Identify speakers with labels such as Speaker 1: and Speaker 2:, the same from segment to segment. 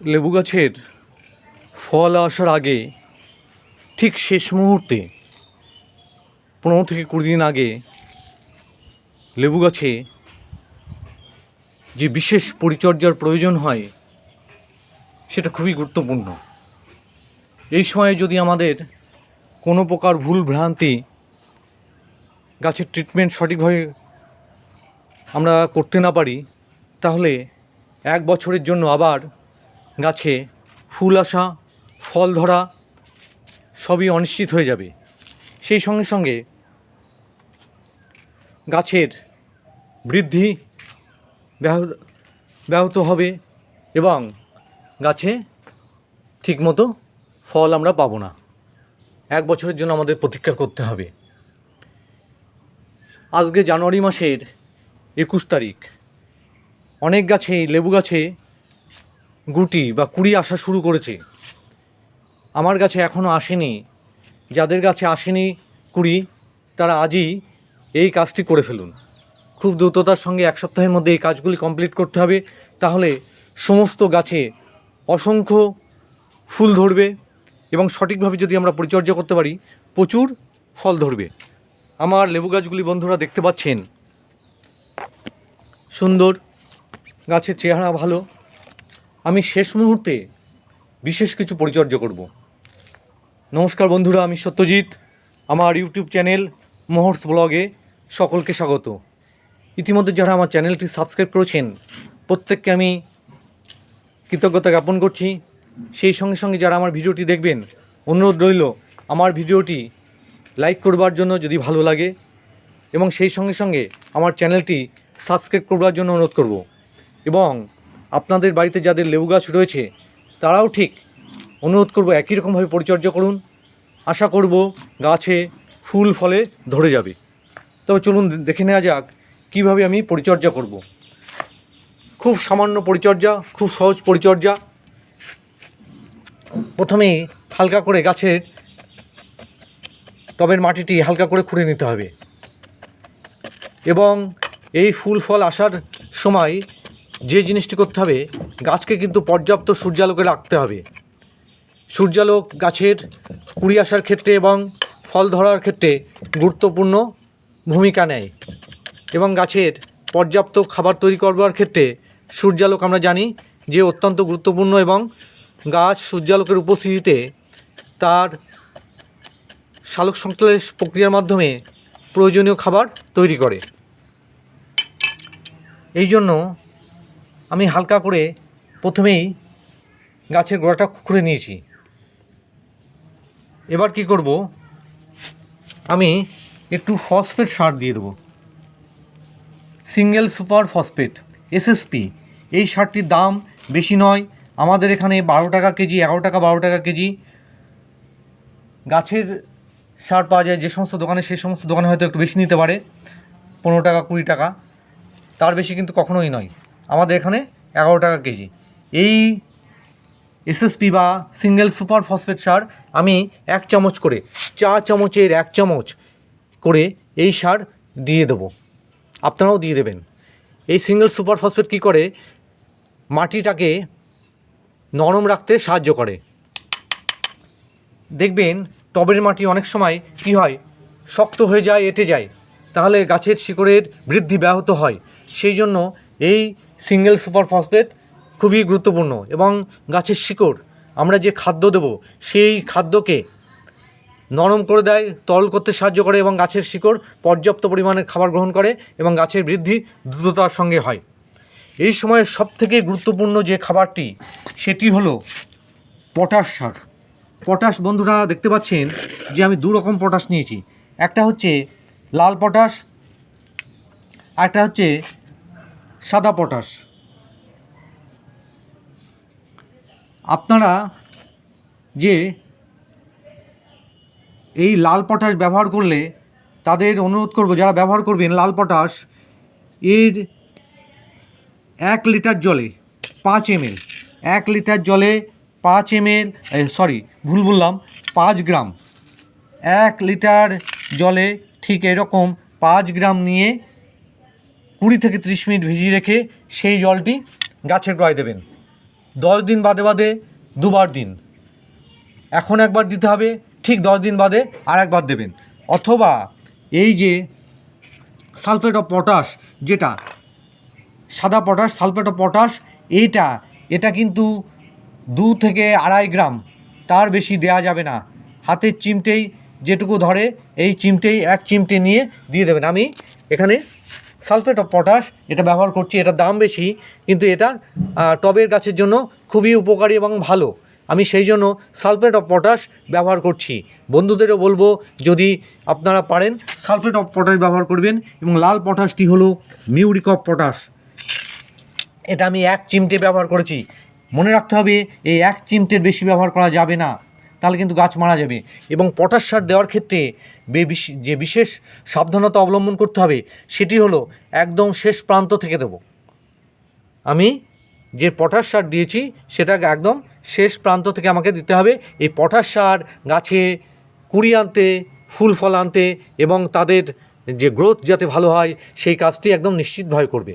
Speaker 1: লেবু গাছের ফল আসার আগে, ঠিক শেষ মুহূর্তে, পনেরো থেকে কুড়ি দিন আগে লেবু গাছে যে বিশেষ পরিচর্যার প্রয়োজন হয়, সেটা খুবই গুরুত্বপূর্ণ। এই সময়ে যদি আমাদের কোনো প্রকার ভুল ভ্রান্তি গাছের ট্রিটমেন্ট সঠিকভাবে আমরা করতে না পারি, তাহলে এক বছরের জন্য আবার গাছে ফুল আসা, ফল ধরা সবই অনিশ্চিত হয়ে যাবে। সেই সঙ্গে সঙ্গে গাছের বৃদ্ধি ব্যাহত হবে এবং গাছে ঠিকমতো ফল আমরা পাবো না। এক বছরের জন্য আমাদের প্রতীক্ষা করতে হবে। আজকে জানুয়ারি মাসের একুশ তারিখ। অনেক গাছে লেবু গাছে গুটি বা কুড়ি আসা শুরু করেছে। আমার গাছে এখনও আসেনি। যাদের গাছে আসেনি কুড়ি, তারা আজই এই কাজটি করে ফেলুন। খুব দ্রুততার সঙ্গে এক সপ্তাহের মধ্যে এই কাজগুলি কমপ্লিট করতে হবে। তাহলে সমস্ত গাছে অসংখ্য ফুল ধরবে এবং সঠিকভাবে যদি আমরা পরিচর্যা করতে পারি, প্রচুর ফল ধরবে। আমার লেবু গাছগুলি বন্ধুরা দেখতে পাচ্ছেন। সুন্দর, গাছের চেহারা ভালো। আমি শেষ মুহূর্তে বিশেষ কিছু পরিচর্যা করব। নমস্কার বন্ধুরা, আমি সত্যজিৎ। আমার ইউটিউব চ্যানেল মোহর্স ব্লগে সকলকে স্বাগত। ইতিমধ্যে যারা আমার চ্যানেলটি সাবস্ক্রাইব করেছেন, প্রত্যেককে আমি কৃতজ্ঞতা জ্ঞাপন করছি। সেই সঙ্গে সঙ্গে যারা আমার ভিডিওটি দেখবেন, অনুরোধ রইল আমার ভিডিওটি লাইক করবার জন্য যদি ভালো লাগে এবং সেই সঙ্গে সঙ্গে আমার চ্যানেলটি সাবস্ক্রাইব করবার জন্য অনুরোধ করব। এবং আপনাদের বাড়িতে যাদের লেবু গাছ রয়েছে, তারাও ঠিক অনুরোধ করব একই রকমভাবে পরিচর্যা করুন। আশা করব গাছে ফুল ফলে ধরে যাবে। তবে চলুন দেখে নেওয়া যাক কীভাবে আমি পরিচর্যা করব। খুব সামান্য পরিচর্যা, খুব সহজ পরিচর্যা। প্রথমে হালকা করে গাছের টবের মাটিটি হালকা করে খুঁড়ে নিতে হবে। এবং এই ফুল ফল আসার সময় যে জিনিসটি করতে হবে, গাছকে কিন্তু পর্যাপ্ত সূর্যালোকে রাখতে হবে। সূর্যালোক গাছের কুড়ি আসার ক্ষেত্রে এবং ফল ধরার ক্ষেত্রে গুরুত্বপূর্ণ ভূমিকা নেয় এবং গাছের পর্যাপ্ত খাবার তৈরি করবার ক্ষেত্রে সূর্যালোক আমরা জানি যে অত্যন্ত গুরুত্বপূর্ণ এবং গাছ সূর্যালোকের উপস্থিতিতে তার সালোক সংশ্লেষ প্রক্রিয়ার মাধ্যমে প্রয়োজনীয় খাবার তৈরি করে। এই জন্য আমি হালকা করে প্রথমেই গাছের গোড়াটা খুঁড়ে নিয়েছি। এবার কি করব? আমি একটু ফসফেট সার দিয়ে দেবো। সিঙ্গেল সুপার ফসফেট এসএসপি এই সারটির দাম বেশি নয়। আমাদের এখানে বারো টাকা কেজি, এগারো টাকা, বারো টাকা কেজি। গাছের সার পাওয়া যায়, যে সমস্ত দোকানে সেই সমস্ত দোকানে হয়তো একটু বেশি নিতে পারে, পনেরো টাকা, কুড়ি টাকা। তার বেশি কিন্তু কখনোই নয়। আমাদের এখানে এগারো টাকা কেজি। এই এসএসপি বা সিঙ্গেল সুপার ফসফেট সার আমি এক চামচ করে চা চামচের এক চামচ করে এই সার দিয়ে দেবো। আপনারাও দিয়ে দেবেন। এই সিঙ্গেল সুপার ফসফেট কী করে? মাটিটাকে নরম রাখতে সাহায্য করে। দেখবেন টবের মাটি অনেক সময় কী হয়? শক্ত হয়ে যায়, এঁটে যায়। তাহলে গাছের শিকড়ের বৃদ্ধি ব্যাহত হয়। সেই জন্য এই সিঙ্গেল সুপার ফসফেট খুবই গুরুত্বপূর্ণ এবং গাছের শিকড়, আমরা যে খাদ্য দেব, সেই খাদ্যকে নরম করে দেয়, তরল করতে সাহায্য করে এবং গাছের শিকড় পর্যাপ্ত পরিমাণে খাবার গ্রহণ করে এবং গাছের বৃদ্ধি দ্রুততার সঙ্গে হয়। এই সময় সবথেকে গুরুত্বপূর্ণ যে খাবারটি, সেটি হলো পটাশ সার। পটাশ বন্ধুরা দেখতে পাচ্ছেন যে আমি দু রকম পটাশ নিয়েছি। একটা হচ্ছে লাল পটাশ আর একটা হচ্ছে সাদা পটাশ। আপনারা যে এই লাল পটাশ ব্যবহার করলে তাদের অনুরোধ করব, যারা ব্যবহার করবেন লাল পটাশ, এর এক লিটার জলে পাঁচ এমএল এক লিটার জলে পাঁচ এমএল সরি ভুল বললাম, পাঁচ গ্রাম, এক লিটার জলে ঠিক এরকম পাঁচ গ্রাম নিয়ে কুড়ি থেকে ত্রিশ মিনিট ভিজিয়ে রেখে সেই জলটি গাছের গোড়ায় দেবেন। দশ দিন বাদে বাদে দুবার দিন। এখন একবার দিতে হবে, ঠিক দশ দিন বাদে আর একবার দেবেন। অথবা এই যে সালফেট অফ পটাশ যেটা, সাদা পটাশ, সালফেট অফ পটাশ, এইটা, এটা কিন্তু দু থেকে আড়াই গ্রাম, তার বেশি দেয়া যাবে না। হাতের চিমটেই যেটুকু ধরে, এই চিমটেই এক চিমটে নিয়ে দিয়ে দেবেন। আমি এখানে সালফেট অফ পটাশ এটা ব্যবহার করছি, এটার দাম বেশি, কিন্তু এটা টবের গাছের জন্য খুবই উপকারী এবং ভালো। আমি সেই জন্য সালফেট অফ পটাশ ব্যবহার করছি। বন্ধুদেরও বলব, যদি আপনারা পারেন, সালফেট অফ পটাশ ব্যবহার করবেন এবং লাল পটাশটি হলো মিউরিক অফ পটাশ। এটা আমি এক চিমটে ব্যবহার করেছি। মনে রাখতে হবে, এই এক চিমটের বেশি ব্যবহার করা যাবে না। তাহলে কিন্তু গাছ মারা যাবে। এবং পটাশ সার দেওয়ার ক্ষেত্রে যে বিশেষ সাবধানতা অবলম্বন করতে হবে, সেটি হলো একদম শেষ প্রান্ত থেকে দেবো। আমি যে পটাশ সার দিয়েছি সেটা একদম শেষ প্রান্ত থেকে আমাকে দিতে হবে। এই পটাশ সার গাছে কুড়ি আনতে, ফুল ফল আনতে এবং তাদের যে গ্রোথ যাতে ভালো হয়, সেই কাজটি একদম নিশ্চিতভাবে করবে।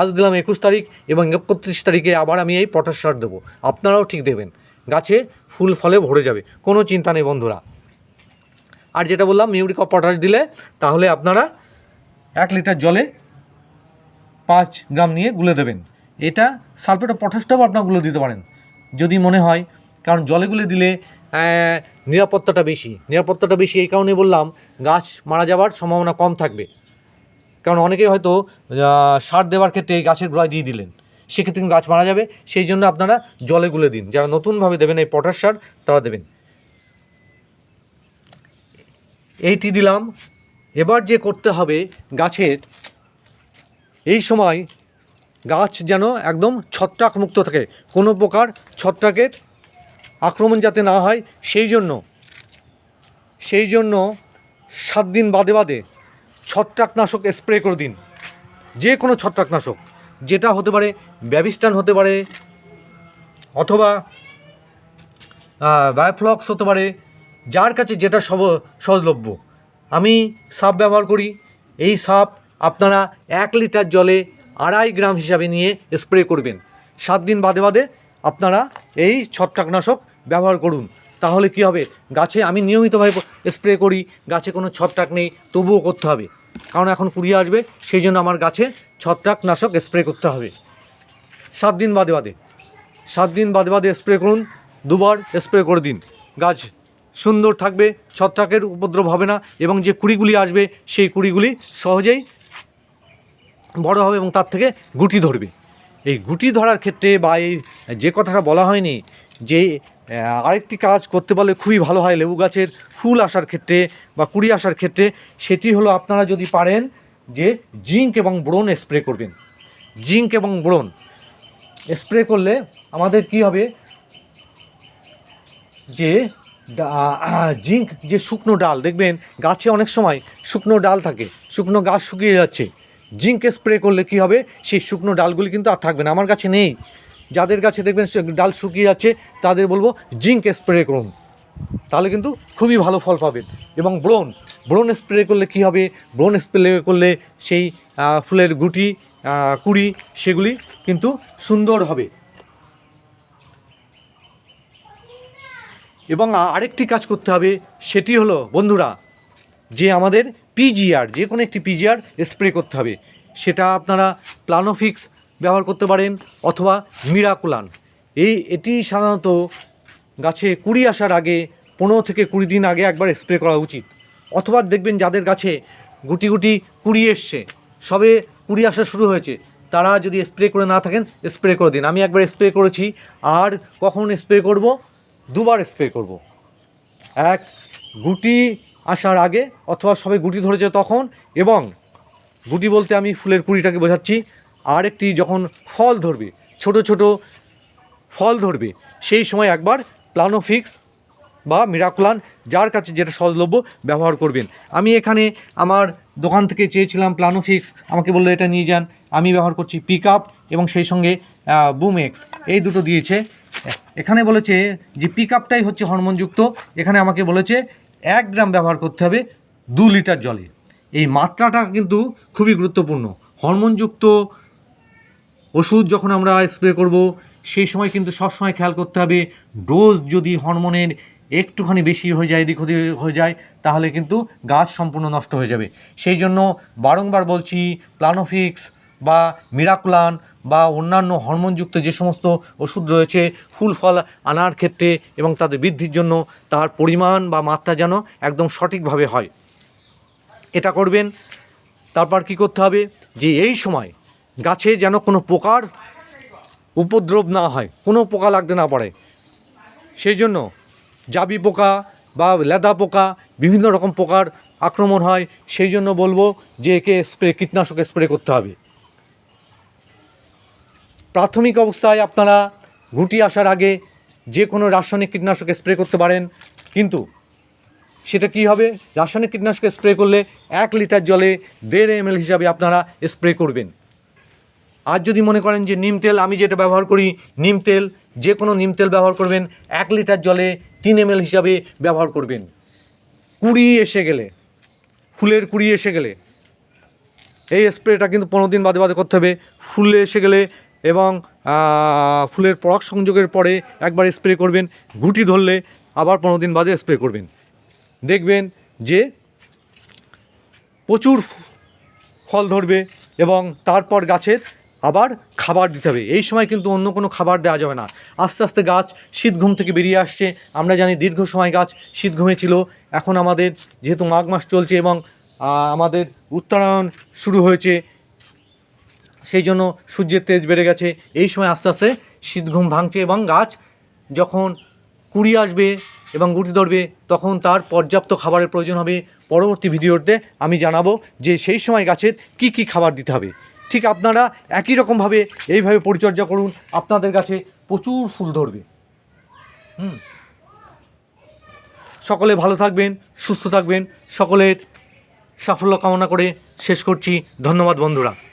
Speaker 1: আজ দিলাম একুশ তারিখ এবং একত্রিশ তারিখে আবার আমি এই পটাশ সার দেবো। আপনারাও ঠিক দেবেন। গাছে ফুল ফলে ভরে যাবে। কোনো চিন্তা নেই বন্ধুরা। আর যেটা বললাম মিউরিক পটাশ দিলে তাহলে আপনারা এক লিটার জলে পাঁচ গ্রাম নিয়ে গুলে দেবেন। এটা সালফেট অফ পটাশটাও আপনার গুলে দিতে পারেন। যদি মনে হয়, কারণ জলে গুলে দিলে নিরাপত্তাটা বেশি। নিরাপত্তাটা বেশি এই কারণে বললাম, গাছ মারা যাওয়ার সম্ভাবনা কম থাকবে। কারণ অনেকেই হয়তো সার দেওয়ার ক্ষেত্রে গাছের গোড়ায় দিয়ে দিলেন। সেক্ষেত্রে কিন্তু গাছ মারা যাবে। সেই জন্য আপনারা জলে গুলে দিন। যারা নতুনভাবে দেবেন এই পটাশ সার, তারা দেবেন। এইটি দিলাম। এবার যে করতে হবে গাছের, এই সময় গাছ যেন একদম ছত্রাক মুক্ত থাকে। কোনো প্রকার ছত্রাকের আক্রমণ যাতে না হয়, সেই জন্য সেই জন্য সাত দিন বাদে বাদে ছত্রাকনাশক স্প্রে করে দিন। যে কোনো ছত্রাকনাশক। যেটা হতে পারে ব্যাবিস্টান হতে পারে, অথবা বায়োফ্লক্স হতে পারে, যার কাছে যেটা সব, সহজলভ্য। আমি সাপ ব্যবহার করি। এই সাপ আপনারা এক লিটার জলে আড়াই গ্রাম হিসাবে নিয়ে স্প্রে করবেন। সাত দিন বাদে বাদে আপনারা এই ছত্রাকনাশক ব্যবহার করুন। তাহলে কি হবে? গাছে আমি নিয়মিতভাবে স্প্রে করি, গাছে কোনো ছত্রাক নেই, তবুও করতে হবে। কারণ এখন কুড়িয়ে আসবে, সেই জন্য আমার গাছে ছত্রাকনাশক স্প্রে করতে হবে। সাত দিন বাদে বাদে। সাত দিন বাদে বাদে স্প্রে করুন, দুবার স্প্রে করে দিন। গাছ সুন্দর থাকবে, ছত্রাকের উপদ্রব হবে না, এবং যে কুড়িগুলি আসবে, সেই কুড়িগুলি সহজেই বড় হবে এবং তার থেকে গুটি ধরবে। এই গুটি ধরার ক্ষেত্রে বা এই যে কথাটা বলা হয়নি, যে আরেকটি কাজ করতে পারলে খুবই ভালো হয় লেবু গাছের ফুল আসার ক্ষেত্রে বা কুড়ি আসার ক্ষেত্রে। সেটি হলো আপনারা যদি পারেন যে জিঙ্ক এবং ব্রোন স্প্রে করবেন। জিঙ্ক এবং ব্রোন স্প্রে করলে আমাদের কি হবে? যে জিঙ্ক যে শুকনো ডাল, দেখবেন গাছে অনেক সময় শুকনো ডাল থাকে, শুকনো গাছ শুকিয়ে যাচ্ছে। জিঙ্ক স্প্রে করলে কি হবে? সেই শুকনো ডালগুলি কিন্তু আর থাকবে না। আমার কাছে নেই। যাদের কাছে দেখবেন ডাল শুকিয়ে যাচ্ছে, তাদের বলব জিঙ্ক স্প্রে করুন। তাহলে কিন্তু খুবই ভালো ফল পাবেন। এবং ব্রোন ব্রোন স্প্রে করলে কি হবে? ব্রোন স্প্রে করলে সেই ফুলের গুটি কুড়ি সেগুলি কিন্তু সুন্দর হবে। এবং আরেকটি কাজ করতে হবে, সেটি হলো, বন্ধুরা, যে আমাদের পিজিআর যে কোনো একটি পিজিআর স্প্রে করতে হবে। সেটা আপনারা প্লানোফিক্স ব্যবহার করতে পারেন অথবা মিরাকুলান। এই, এটি সাধারণত গাছে কুড়ি আসার আগে পনেরো থেকে কুড়ি দিন আগে একবার স্প্রে করা উচিত। অথবা দেখবেন যাদের গাছে গুটি গুটি কুড়ি এসছে, সবে কুড়ি আসা শুরু হয়েছে, তারা যদি স্প্রে করে না থাকেন, স্প্রে করে দিন। আমি একবার স্প্রে করেছি, আর কখন স্প্রে করব? দুবার স্প্রে করব। এক, গুটি আসার আগে অথবা সবে গুটি ধরেছে তখন, এবং গুটি বলতে আমি ফুলের কুড়িটাকে বোঝাচ্ছি আর একটি যখন ফল ধরবে, ছোট ছোট ফল ধরবে, সেই সময় একবার প্লানোফিক্স বা মিরাকুলান যার কাছে যেটা সহজলভ্য ব্যবহার করবেন। আমি এখানে আমার দোকান থেকে চেয়েছিলাম প্লানোফিক্স আমাকে বলল এটা নিয়ে যান। আমি ব্যবহার করছি পিক আপ এবং সেই সঙ্গে বুমেক্স এই দুটো দিয়েছে। এখানে বলেছে যে পিক আপটাই হচ্ছে হরমোনযুক্ত। এখানে আমাকে বলেছে এক গ্রাম ব্যবহার করতে হবে দু লিটার জলে। এই মাত্রাটা কিন্তু খুবই গুরুত্বপূর্ণ। হরমোনযুক্ত ওষুধ যখন আমরা স্প্রে করব, সেই সময় কিন্তু সবসময় খেয়াল করতে হবে ডোজ যদি হরমোনের একটুখানি বেশি হয়ে যায়, এদিক ওদিক হয়ে যায়, তাহলে কিন্তু গাছ সম্পূর্ণ নষ্ট হয়ে যাবে। সেই জন্য বারংবার বলছি প্লানোফিক্স বা মিরাকুলান বা অন্যান্য হরমোনযুক্ত যে সমস্ত ওষুধ রয়েছে, ফুল ফল আনার ক্ষেত্রে এবং তাদের বৃদ্ধির জন্য তার পরিমাণ বা মাত্রা যেন একদম সঠিকভাবে হয়। এটা করবেন, তারপর কি করতে হবে? যে এই সময় গাছে যেন কোনো পোকার উপদ্রব না হয়, কোনো পোকা লাগতে না পারে। সেই জন্য জাবি পোকা বা লেদা পোকা, বিভিন্ন রকম পোকার আক্রমণ হয়। সেই জন্য বলব যে একে স্প্রে, কীটনাশক স্প্রে করতে হবে। প্রাথমিক অবস্থায় আপনারা গুটি আসার আগে যে কোনো রাসায়নিক কীটনাশক স্প্রে করতে পারেন। কিন্তু সেটা কি হবে? রাসায়নিক কীটনাশক স্প্রে করলে এক লিটার জলে দেড় এম হিসাবে আপনারা স্প্রে করবেন। আর যদি মনে করেন যে নিম তেল, আমি যেটা ব্যবহার করি, নিম তেল, যে কোনো নিম তেল ব্যবহার করবেন, এক লিটার জলে তিন এম হিসাবে ব্যবহার করবেন। কুড়ি এসে গেলে, ফুলের কুড়ি এসে গেলে, এই স্প্রেটা কিন্তু পনেরো দিন বাদে বাদে করতে হবে। ফুলে এসে গেলে এবং ফুলের পরাগ সংযোগের পরে একবার স্প্রে করবেন, গুটি ধরলে আবার পনেরো দিন বাদে স্প্রে করবেন। দেখবেন যে প্রচুর ফল ধরবে এবং তারপর গাছের আবার খাবার দিতে হবে। এই সময় কিন্তু অন্য কোনো খাবার দেওয়া যাবে না। আস্তে আস্তে গাছ শীত ঘুম থেকে বেরিয়ে আসছে। আমরা জানি দীর্ঘ সময় গাছ শীত ঘুমে ছিল। এখন আমাদের যেহেতু মাঘ মাস চলছে এবং আমাদের উত্তরায়ণ শুরু হয়েছে, সেই জন্য সূর্যের তেজ বেড়ে গেছে। এই সময় আস্তে আস্তে শীত ঘুম ভাঙছে এবং গাছ যখন কুড়ি আসবে এবং গুটি ধরবে, তখন তার পর্যাপ্ত খাবারের প্রয়োজন হবে। পরবর্তী ভিডিওতে আমি জানাব যে সেই সময় গাছের কি কি খাবার দিতে হবে। ঠিক আপনারা একই রকমভাবে এইভাবে পরিচর্যা করুন, আপনাদের কাছে প্রচুর ফুল ধরবে। হুম। সকলে ভালো থাকবেন, সুস্থ থাকবেন, সকলের সাফল্য কামনা করে শেষ করছি। ধন্যবাদ বন্ধুরা।